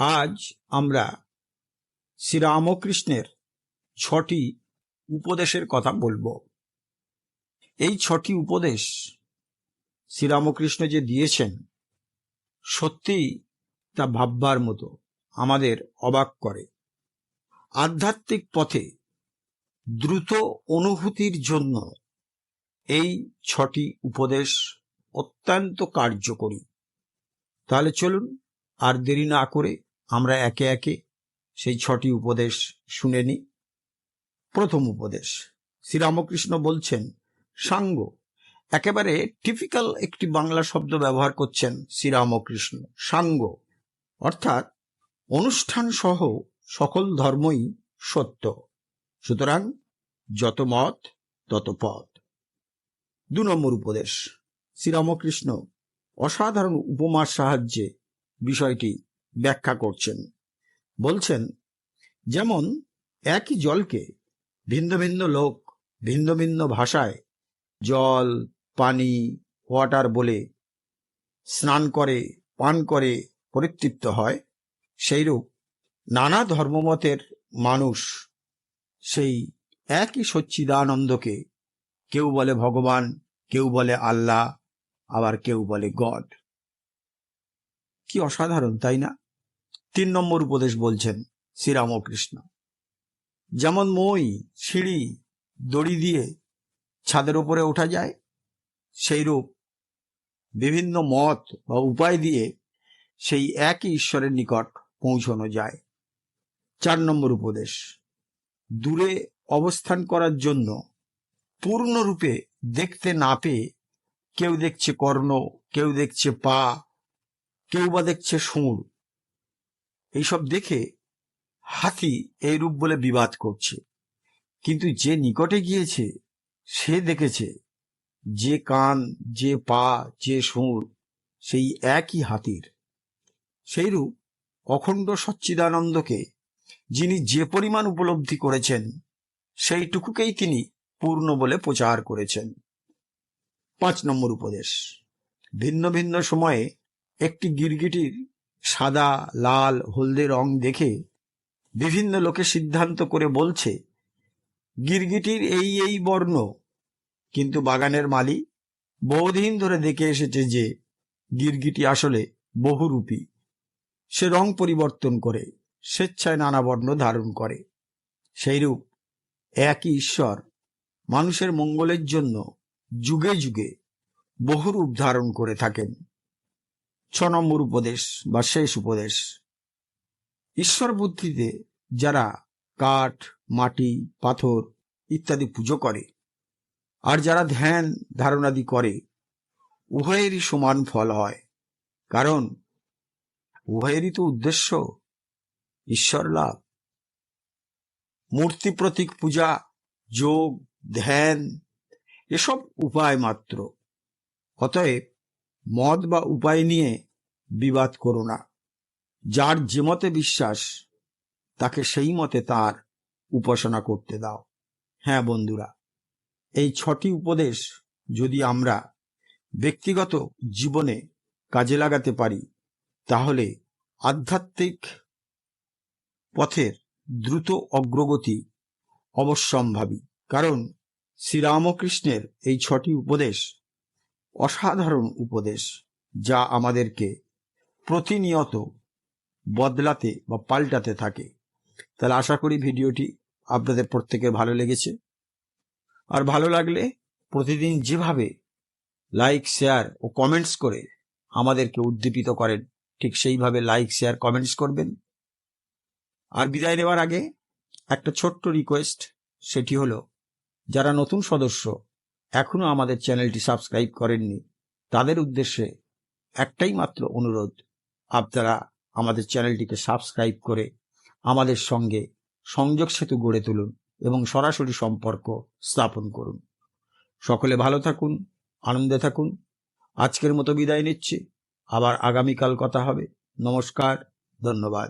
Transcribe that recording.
আজ আমরা শ্রীরামকৃষ্ণের ছটি উপদেশের কথা বলব। এই ছটি উপদেশ শ্রীরামকৃষ্ণ যে দিয়েছেন সত্যি তা ভাববার মতো আমাদের অবাক করে। আধ্যাত্মিক পথে দ্রুত অনুভূতির জন্য এই ছটি উপদেশ অত্যন্ত কার্যকরী। তাহলে চলুন আর দেরি না করে আমরা একে একে সেই ছটি উপদেশ শুনে নিই। প্রথম উপদেশ শ্রীরামকৃষ্ণ বলছেন, সাঙ্গ, একেবারে টিপিক্যাল একটি বাংলা শব্দ ব্যবহার করছেন শ্রীরামকৃষ্ণ সাঙ্গ, অর্থাৎ অনুষ্ঠান সহ সকল ধর্মই সত্য। সুতরাং যত মত, তত পথ দু নম্বর উপদেশ শ্রীরামকৃষ্ণ অসাধারণ উপমার সাহায্যে বিষয়টি ব্যাখ্যা করছেন। বলছেন, যেমন একই জলকে ভিন্ন ভিন্ন লোক, ভিন্ন ভিন্ন ভাষায় জল, পানি ওয়াটার বলে স্নান করে, পান করে পরিতৃপ্ত হয়, সেইরূপ নানা ধর্মমতের মানুষ সেই একই সচ্চিদানন্দকে কেউ বলে ভগবান, কেউ বলে আল্লাহ, আবার কেউ বলে গড। কি অসাধারণ, তাই না? তিন নম্বর উপদেশ বলছেন শ্রীরামকৃষ্ণ যেমন মই সিঁড়ি, দড়ি দিয়ে ছাদের উপরে ওঠা যায় সেইরূপ বিভিন্ন মত বা উপায় দিয়ে সেই একই ঈশ্বরের নিকট পৌঁছানো যায়। চার নম্বর উপদেশ, দূরে অবস্থান করার জন্য পূর্ণরূপে দেখতে না পেয়ে কেউ দেখছে কর্ণ, কেউ দেখছে পা কেউ বা দেখছে সুর। এইসব দেখে হাতি এই রূপ বলে বিবাদ করছে। কিন্তু যে নিকটে গিয়েছে, সে দেখেছে যে কান, যে পা, যে সুর, সেই একই হাতির। সেইরূপ অখণ্ড সচ্চিদানন্দকে যিনি যে পরিমাণ উপলব্ধি করেছেন, সেইটুকুকেই তিনি পূর্ণ বলে প্রচার করেছেন। পাঁচ নম্বর উপদেশ। ভিন্ন ভিন্ন সময়ে একটি গিরগিটির সাদা, লাল, হলদে রং দেখে বিভিন্ন লোকে সিদ্ধান্ত করে বলছে, গিরগিটির এই এই বর্ণ। কিন্তু বাগানের মালি বহুদিন ধরে দেখে এসেছে যে গিরগিটি আসলে বহুরূপী। সে রং পরিবর্তন করে, স্বেচ্ছায় নানা বর্ণ ধারণ করে। সেইরূপ একই ঈশ্বর মানুষের মঙ্গলের জন্য যুগে যুগে বহুরূপ ধারণ করে থাকেন। ছ নম্বর উপদেশ বা শেষ উপদেশ। ঈশ্বর বুদ্ধিতে যারা কাঠ, মাটি, পাথর ইত্যাদি পুজো করে আর যারা ধ্যান ধারণাদি করে, উভয়েরই সমান ফল হয়। কারণ উভয়েরই তো উদ্দেশ্য ঈশ্বর লাভ। মূর্তি প্রতীক পূজা, যোগ, ধ্যান, এসব উপায় মাত্র। অতএব মদ বা উপায় নিয়ে বিবাদ করো না। যার যে মতে বিশ্বাস, তাকে সেই মতে তার উপাসনা করতে দাও। হ্যাঁ বন্ধুরা, এই ছটি উপদেশ যদি আমরা ব্যক্তিগত জীবনে কাজে লাগাতে পারি, তাহলে আধ্যাত্মিক পথের দ্রুত অগ্রগতি অবশ্যম্ভাবী। কারণ শ্রীরামকৃষ্ণের এই ছটি উপদেশ অসাধারণ উপদেশ যা আমাদেরকে প্রতিনিয়ত বদলাতে বা পাল্টাতে থাকে। তাহলে আশা করি ভিডিওটি আপনাদের প্রত্যেকের ভালো লেগেছে। আর ভালো লাগলে প্রতিদিন যেভাবে লাইক, শেয়ার ও কমেন্টস করে আমাদেরকে উদ্দীপিত করেন, ঠিক সেইভাবে লাইক, শেয়ার, কমেন্টস করবেন। আর বিদায় নেওয়ার আগে একটা ছোট্ট রিকোয়েস্ট, সেটি হলো, যারা নতুন সদস্য এখনও আমাদের চ্যানেলটি সাবস্ক্রাইব করেননি। তাদের উদ্দেশ্যে একটাই মাত্র অনুরোধ, আপনারা আমাদের চ্যানেলটিকে সাবস্ক্রাইব করে আমাদের সঙ্গে সংযোগ সেতু গড়ে তুলুন এবং সরাসরি সম্পর্ক স্থাপন করুন। সকলে ভালো থাকুন, আনন্দে থাকুন। আজকের মতো বিদায় নিচ্ছি। আবার আগামীকাল কথা হবে। নমস্কার, ধন্যবাদ।